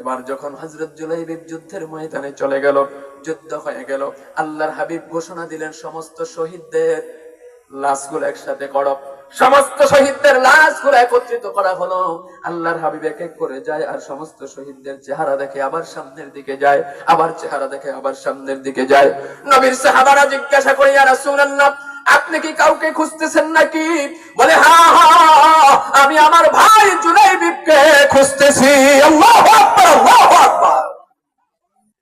এবার যখন হজরত জুলাইবিব যুদ্ধের ময়দানে চলে গেল, যুদ্ধ হয়ে গেল, আল্লাহর হাবিব ঘোষণা দিলেন, সমস্ত শহীদদের লাশগুলো একসাথে করো। সমস্ত শহীদদের লাশগুলো একত্রিত করা হলো। আল্লাহর হাবিব এক এক করে যায় আর সমস্ত শহীদদের চেহারা দেখে আবার সামনের দিকে যায়, আবার চেহারা দেখে আবার সামনের দিকে যায়। নবীর সাহাবারা জিজ্ঞাসা করে, ইয়া রাসূলুল্লাহ আপনি কি কাউকে খুঁজতেছেন নাকি? বলে, হা হা, আমি আমার ভাই জুলাইবিবকে খুঁজতেছি। আল্লাহু আকবার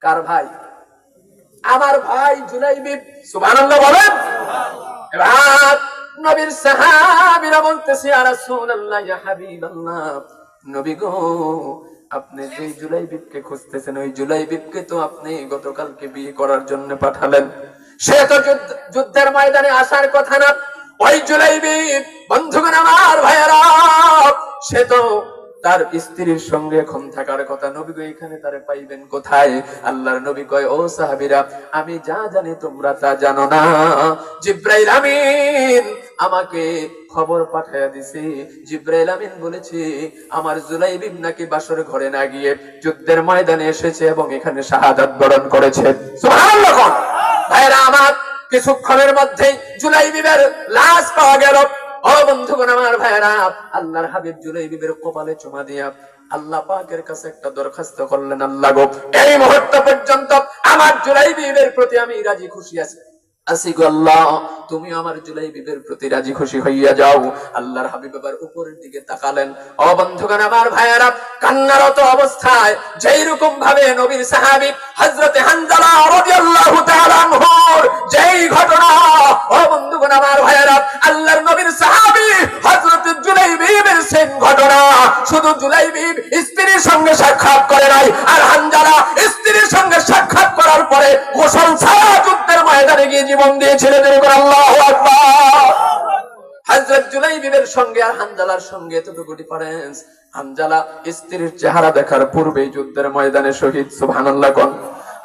কার ভাই? আমার ভাই জুলাইবিব সুবহানাল্লাহ বলেন। এবার নবীর সাহাবীরা বলতেছে, ইয়া রাসূলুল্লাহ, ইয়া হাবিবাল্লাহ, নবী গো, আপনি যে জুলাইবিবকে খুঁজতেছেন, ওই জুলাইবিবকে তো আপনি গতকালকে বিয়ে করার জন্য পাঠালেন। সে তো যুদ্ধের ময়দানে আসার কথা না। ওই জুলাইবিব বন্ধুগণ আমার ভাইয়েরা, সে তো তার স্ত্রীর সঙ্গে এখন থাকার কথা। নবী গো, এখানে তারে পাইবেন কোথায়? আল্লাহর নবী কয়, ও সাহাবীরা, আমি যা জানি তোমরা তা জানো না। জিব্রাইল আমিন আমাকে খবর পাঠাইয়া দিছে। জিব্রাইল আমিন বলেছে, আমার জুলাইবিব নাকি বাসর ঘরে না গিয়ে যুদ্ধের ময়দানে এসেছে এবং এখানে শাহাদাত বরণ করেছে। সুবহানাল্লাহ? ভাইরা আমার কিছুক্ষণের মধ্যে জুলাই বিবের লাশ পাওয়া গেল। ও বন্ধুগণ আমার ভাইরা আল্লাহর হাবিব জুলাই বিবের কপালে চুমা দিয়া আল্লাহ পাকের কাছে একটা দরখাস্ত করলেন, আল্লাহ গো, এই মুহূর্ত পর্যন্ত আমার জুলাই বিবের প্রতি আমি রাজি খুশি আছি। আল্লাহ তুমি আমার জুলাই প্রতি রাজি খুশি হইয়া যাও। আল্লাহর হাবিব এবার উপরের দিকে তাকালেন। আমার কান্নারত অবস্থায় যেই রকম ভাবে নবীর রাদিয়াল্লাহু তাআলা আনহুর যেই ঘটনা আমার আল্লাহর নবীর হযরতে জুলাইবিবের ঘটনা। শুধু জুলাইবিব স্ত্রীর সঙ্গে সাক্ষাৎ করে নাই, আর হানজালা জীবন দিয়ে ছেড়ে দেবে আল্লাহ হাজরত জুলাইবিবের সঙ্গে আর সঙ্গে এতটুকু ডিফারেন্স স্ত্রীর চেহারা দেখার যুদ্ধের ময়দানে শহীদ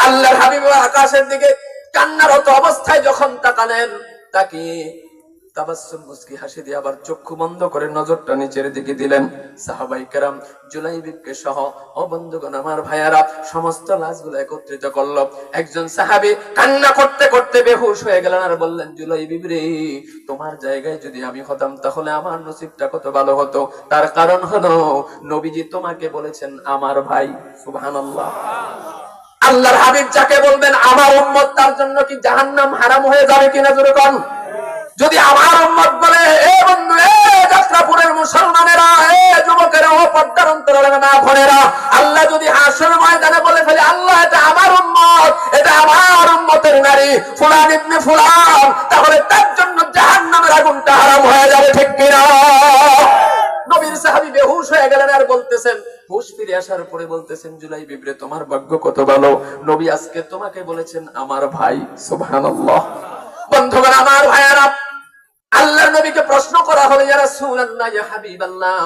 আল্লাহর হাবিব আকাশের দিকে কান্নারত অবস্থায় যখন তাকালেন, তাকে আমার তোমার জায়গায় যদি আমি হতাম তাহলে আমার নসিবটা কত ভালো হতো। তার কারণ হলো, নবীজি তোমাকে বলেছেন, আমার ভাই, সুবহানাল্লাহ। আল্লাহর হাবিব যাকে বলবেন, আমার উম্মত তার জন্য কি জাহান্নাম হারাম হয়ে যাবে কিনা জোরে কন? যদি আমার উম্মত বলে, এ বন্ধু, এ যাত্রাপুরের মুসলমানেরা, এ যুবকেরা, ও পর্দার অন্তরের না ভনেরা আল্লাহ যদি হাসর ময়দানে বলে ফেলে, আল্লাহ, এটা আমার উম্মত, এটা আমার উম্মতের নারী, ফুলান ইবনে ফুলান, তাহলে তার জন্য জাহান্নামের আগুনটা হারাম হয়ে যাবে, ঠিক কিনা? নবীর সাহাবী বেহুশ হয়ে গেলেন আর বলতেছেন, হুশ ফিরে আসার পরে বলতেছেন জুলাই বিবরে তোমার ভাগ্য কত ভালো? নবী আজকে তোমাকে বলেছেন, আমার ভাই, সুবহানাল্লাহ। বন্ধুগণ, আমার ভাইয়ারা করা হলো, ইয়া রাসূলুল্লাহ, ইয়া হাবিবাল্লাহ।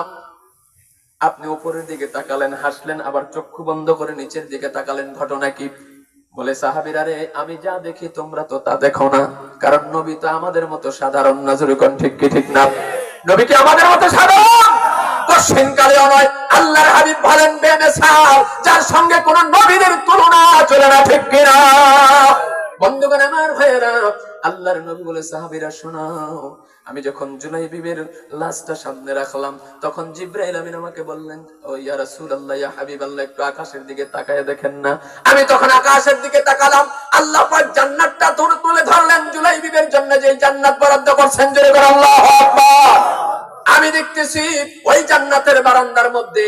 আপনি উপরের দিকে তাকালেন, হাসলেন, আবার চক্ষু বন্ধ করে নিচের দিকে তাকালেন, ঘটনা কি? বলে, সাহাবীরা রে, আমি যা দেখি তোমরা তো তা দেখো না। কারণ নবী তো আমাদের মতো সাধারণ নজরে কোন ঠিক কি ঠিক না? নবী কি আমাদের মতো সাধারণ? কোন নবীদের তুলনা চলে না, ঠিক কিনা বন্ধুগণ, আমার ভাইয়েরা আল্লাহর নবী বলে, সাহাবীরা, শোনাও। আমি যখন জুলাই বিবের লাশটা সামনে রাখলাম, তখন জিব্রাইল আমিন আমাকে বললেন, ও ইয়া রাসূলুল্লাহ, ইয়া হাবিবাল্লাহ, একটু আকাশের দিকে তাকায় দেখেন না। আমি তখন আকাশের দিকে তাকালাম, আল্লাহ পাক জান্নাতটা তুলে তুলে ধরলেন জুলাই বিবের জন্য যে জান্নাত বরাদ্দ করছেন, জোরে করে আল্লাহু আকবার। আমি দেখতেছি ওই জান্নাতের বারান্দার মধ্যে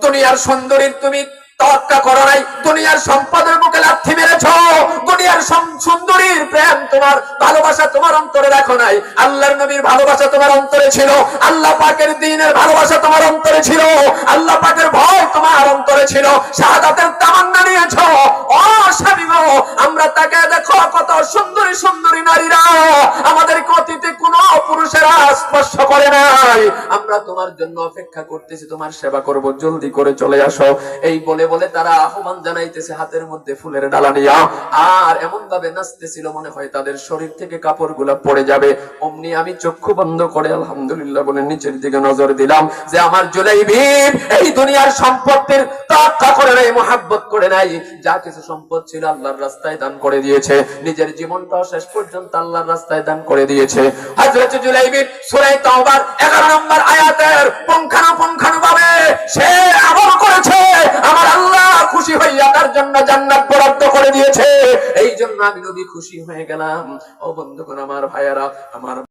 দুনিয়ার সুন্দরীর সম্পদের মুখে লাথি মেরেছ। দুনিয়ার সুন্দরীর প্রেম তোমার ভালোবাসা তোমার অন্তরে রাখো নাই। আল্লাহর নবীর ভালোবাসা তোমার অন্তরে ছিল। আল্লাহ পাকের দিনের ভালোবাসা তোমার অন্তরে ছিল। আল্লাহ পাকের ভয় তোমার অন্তরে ছিল। শাহাদাতের তামান্না নিয়েছ। সুন্দরী সুন্দরী নারীরা আমাদের অতীতে কোনো পুরুষেরা স্পর্শ করে নাই। আমরা তোমার জন্য অপেক্ষা করতেছি, তোমার সেবা করব, জলদি করে চলে আসো। এই বলে বলে তারা আহ্বান জানাইতেছে, হাতের মধ্যে ফুলের ডালা নিয়া আর এমন ভাবে নাচতেছিল মনে হয় তাদের শরীর থেকে কাপড়গুলা পড়ে যাবে। অমনি আমি চক্ষু বন্ধ করে আলহামদুলিল্লাহ বলে নিচের দিকে নজর দিলাম যে আমার জুলাইবি এই দুনিয়ার সম্পত্তির তক্কা করে নাই, মোহাব্বত করে নাই। যা কিছু সম্পদ ছিল আল্লাহর রাস্তায় দান করে দিয়েছে। নিজের জীবনটাও শেষ পর্যন্ত আল্লাহর রাস্তায় দান করে দিয়েছে। হযরত জুলাইবি সূরা তাওবার 11 নম্বর আয়াতের পুঙ্খানুপুঙ্খানু ভাবে সে আমল করেছে। আমার আল্লাহ খুশি হইয়া তার জন্য জান্নাত বরাদ্দ করে দিয়েছে। এই জন্য আমি নবী খুশি হয়ে গেলাম। ও বন্ধুগণ, আমার ভাইয়ারা, আমার